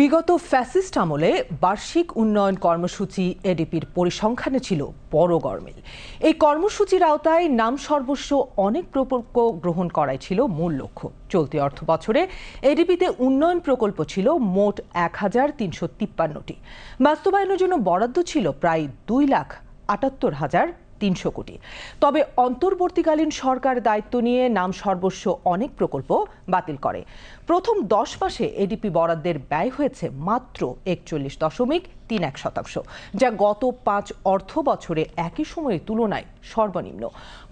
বিগত ফ্যাসিস্ট আমলে বার্ষিক উন্নয়ন কর্মসূচি এডিপির পরিসংখ্যানে ছিল বড় গরমিল। এই কর্মসূচির আওতায় নাম সর্বস্ব অনেক প্রকল্প গ্রহণ করাই ছিল মূল লক্ষ্য। চলতি অর্থ বছরে এডিপিতে উন্নয়ন প্রকল্প ছিল মোট এক হাজার তিনশো তিপ্পান্নটি। বাস্তবায়নের জন্য বরাদ্দ ছিল প্রায় দুই লাখ আটাত্তর হাজার তিনশো কোটি। তবে অন্তর্বর্তীকালীন সরকার দায়িত্ব নিয়ে নাম সর্বস্ব অনেক প্রকল্প বাতিল করে। প্রথম দশ মাসে এডিপি বরাদ্দের ব্যয় হয়েছে মাত্র একচল্লিশ দশমিক তিন এক শতাংশ, যা গত পাঁচ অর্থ বছরে একই সময়ের তুলনায় সর্বনিম্ন।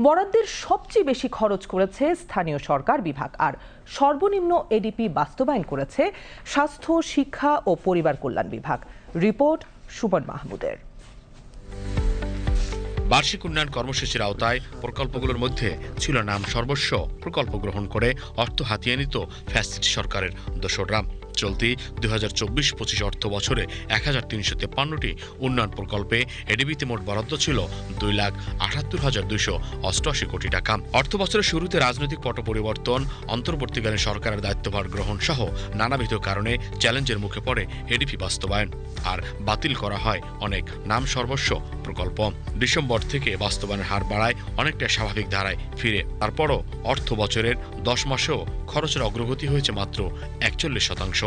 বরাদ্দের সবচেয়ে বেশি খরচ করেছে স্থানীয় সরকার বিভাগ, আর সর্বনিম্ন এডিপি বাস্তবায়ন করেছে স্বাস্থ্য, শিক্ষা ও পরিবার কল্যাণ বিভাগ। রিপোর্ট সুমন মাহমুদের। বার্ষিক উন্নয়ন কর্মসূচির আওতায় প্রকল্পগুলোর মধ্যে ছিল নাম সর্বস্ব প্রকল্প গ্রহণ করে অর্থ হাতিয়ে নিত ফ্যাসিস্ট সরকারের দোসররা। চলতি দুই হাজার চব্বিশ পঁচিশ অর্থ বছরে এক হাজার তিনশো তেপ্পান্নটি উন্নয়ন প্রকল্পে এডিবিতে মোট বরাদ্দ ছিল দুই লাখ আটাত্তর হাজার দুইশো অষ্টআশি কোটি টাকা। অর্থ বছরের শুরুতে রাজনৈতিক পট পরিবর্তন, অন্তর্বর্তীকালীন সরকারের দায়িত্বভার গ্রহণ সহ নানাবিধ কারণে চ্যালেঞ্জের মুখে পড়ে এডিপি বাস্তবায়ন। আর বাতিল করা হয় অনেক নাম সর্বস্ব প্রকল্প। ডিসেম্বর থেকে বাস্তবায়নের হার বাড়ায় অনেকটা স্বাভাবিক ধারায় ফিরে। তারপরও অর্থ বছরের দশ মাসেও খরচের অগ্রগতি হয়েছে মাত্র একচল্লিশ শতাংশ।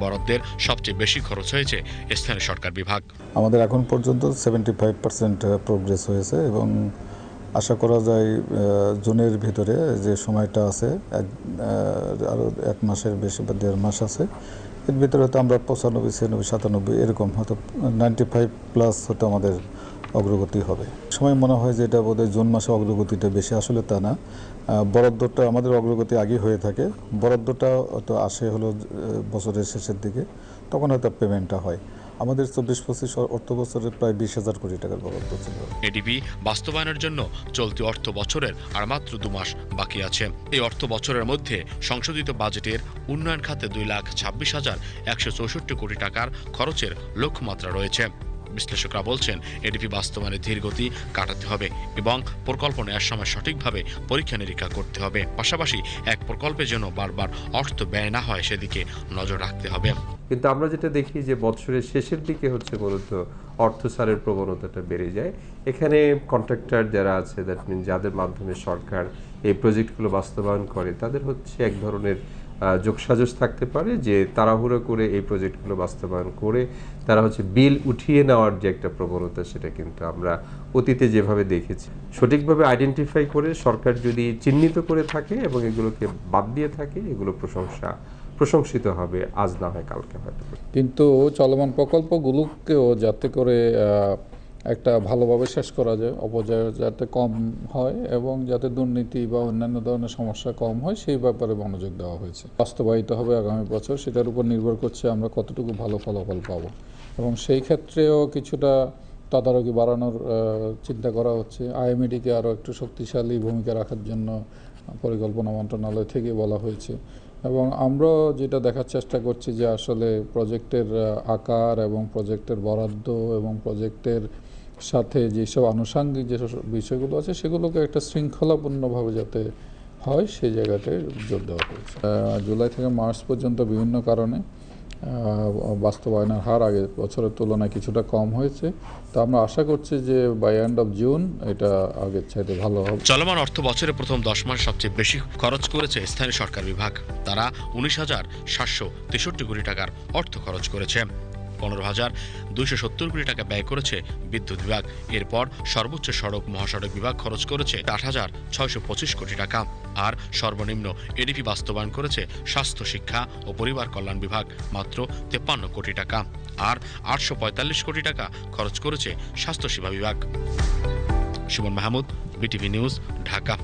বরাদ্দের সবচেয়ে বেশি খরচ হয়েছে স্থানীয় সরকার বিভাগ। আমাদের এখন পর্যন্ত সেভেন্টি ফাইভ পার্সেন্ট প্রোগ্রেস হয়েছে এবং আশা করা যায় জুনের ভিতরে যে সময়টা আছে, এক আরও এক মাসের বেশি বা দেড় মাস আছে, এর ভিতরে হয়তো আমরা পঁচানব্বই, ছিয়ানব্বই, সাতানব্বই এরকম হয়তো নাইনটি ফাইভ প্লাস হয়তো আমাদের অগ্রগতি হবে। সময় মনে হয় যে এটা বোধহয় জুন মাসে অগ্রগতিটা বেশি। আসলে তা না। বরাদ্দটা আমাদের অগ্রগতি আগে হয়ে থাকে। বরাদ্দটা তো আসে হলো বছরের শেষের দিকে। তখন হয়তো পেমেন্টটা হয়। আমাদের চব্বিশ পঁচিশ অর্থ বছরের প্রায় বিশ হাজার কোটি টাকার বরাদ্দ ছিল। এডিপি বাস্তবায়নের জন্য চলতি অর্থ বছরের আর মাত্র দু মাস বাকি আছে। এই অর্থ বছরের মধ্যে সংশোধিত বাজেটের উন্নয়ন খাতে দুই লাখ ছাব্বিশ হাজার একশো চৌষট্টি কোটি টাকার খরচের লক্ষ্যমাত্রা রয়েছে। বিশ্লেষকরা বলছেন, এডিপি বাস্তবায়নে ধীর গতি কাটাতে হবে এবং প্রকল্প নেওয়ার সময় সঠিকভাবে পরীক্ষা নিরীক্ষা করতে হবে। পাশাপাশি এক প্রকল্পের জন্য বারবার অর্থ ব্যয় না হয়, সেদিকে নজর রাখতে হবে। কিন্তু আমরা যেটা দেখি যে বছরের শেষের দিকে হচ্ছে মূলত অর্থ সারের প্রবণতাটা বেড়ে যায়। এখানে কন্ট্রাক্টর যারা আছে দ্যাট মিন যাদের মাধ্যমে সরকার এই প্রজেক্টগুলো বাস্তবায়ন করে, তাদের হচ্ছে এক ধরনের আহ, যোগসাজশ থাকতে পারে যে তাড়াহুড়ো করে এই প্রজেক্টগুলো বাস্তবায়ন করে তারা হচ্ছে বিল উঠিয়ে নেওয়ার যে একটা প্রবণতা সেটা কিন্তু আমরা অতীতে যেভাবে দেখেছি। সঠিকভাবে আইডেন্টিফাই করে সরকার যদি চিহ্নিত করে থাকে এবং এগুলোকে বাদ দিয়ে থাকে এগুলো প্রশংসা প্রশংসিত হবে আজ না হয় কালকে হয়তো। কিন্তু চলমান প্রকল্পগুলোকেও যাতে করে একটা ভালোভাবে শেষ করা যায়, অপচয় যাতে কম হয় এবং যাতে দুর্নীতি বা অন্যান্য ধরনের সমস্যা কম হয়, সেই ব্যাপারে মনোযোগ দেওয়া হয়েছে। বাস্তবায়িত হবে আগামী বছর, সেটার উপর নির্ভর করছে আমরা কতটুকু ভালো ফলাফল পাবো। এবং সেই ক্ষেত্রেও কিছুটা তদারকি বাড়ানোর চিন্তা করা হচ্ছে। আইএমইডিকে আরও একটু শক্তিশালী ভূমিকা রাখার জন্য পরিকল্পনা মন্ত্রণালয় থেকে বলা হয়েছে। এবং আমরাও যেটা দেখার চেষ্টা করছি যে আসলে প্রজেক্টের আকার এবং প্রজেক্টের বরাদ্দ এবং প্রজেক্টের সাথে যেসব আনুষাঙ্গিক যেসব বিষয়গুলো আছে, সেগুলোকে একটা শৃঙ্খলাপূর্ণভাবে যাতে হয় সেই জায়গাতে জোর দেওয়া হয়েছে। জুলাই থেকে মার্চ পর্যন্ত বিভিন্ন কারণে বাস্তবায়নের হার আগে বছরের তুলনায় কিছুটা কম হয়েছে। তো আমরা আশা করছি যে বাই এন্ড অফ জুন এটা আগের চাইতে ভালো হবে। চলমান অর্থ বছরের প্রথম দশ মাস সবচেয়ে বেশি খরচ করেছে স্থানীয় সরকার বিভাগ। তারা উনিশ হাজার সাতশো তেষট্টি কোটি টাকার অর্থ খরচ করেছে। পনেরো হাজার দুইশো সত্তর কোটি টাকা ব্যয় করেছে বিদ্যুৎ বিভাগ। এরপর সর্বোচ্চ সড়ক মহাসড়ক বিভাগ খরচ করেছে আট হাজার ছয়শো পঁচিশ কোটি টাকা। আর সর্বনিম্ন এডিপি বাস্তবায়ন করেছে স্বাস্থ্য, শিক্ষা ও পরিবার কল্যাণ বিভাগ, মাত্র তেপ্পান্ন কোটি টাকা। আর আটশো পঁয়তাল্লিশ কোটি টাকা খরচ করেছে স্বাস্থ্যসেবা বিভাগ। Suman Mahmud BTV news Dhaka.